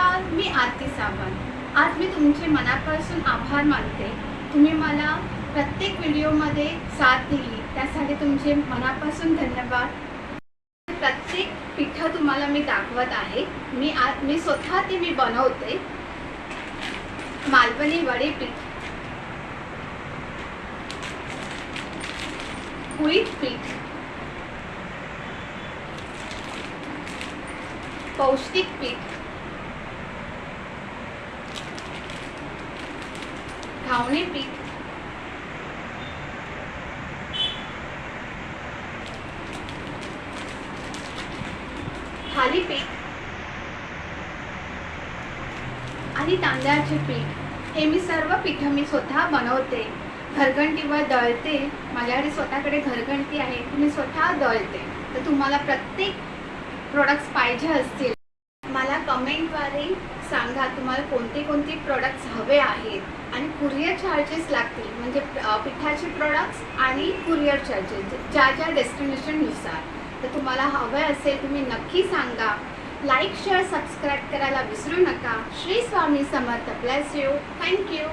नमस्कार मी आरती सावंत. आज मी तुमचे मनापासून आभार मानते. तुम्ही मला प्रत्येक व्हिडिओमध्ये साथ दिली. त्यासाठी तुमचे मनापासून धन्यवाद. प्रत्येक पिठं तुम्हाला मी दाखवत आहे. मी आ मी स्वतः ते मी बनवते. मालवणी वडे पीठ. कुळीत पीठ. पौष्टिक पीठ. घावणे पीठ थालीपीठ आणि तांदळाचे पीठ. हे मी सर्व पीठ मी स्वतः बनवते. घरघंटीवर दळते. माझ्याकडे स्वतःकडे घरघंटी आहे मी स्वतः दळते. तर तुम्हाला प्रत्येक प्रोडक्ट्स पाहिजे असतील. कमेंटद्वारे सांगा तुम्हाला कोणते कोणते प्रोडक्ट्स हवे आहेत आणि कुरिअर चार्जेस लागतील. म्हणजे पिठाचे प्रोडक्ट्स आणि कुरिअर चार्जेस ज्या ज्या डेस्टिनेशननुसार तर तुम्हाला हवं असेल तुम्ही नक्की सांगा. लाईक शेअर सबस्क्राईब करायला विसरू नका. Shri Swami Samarth. Bless you thank you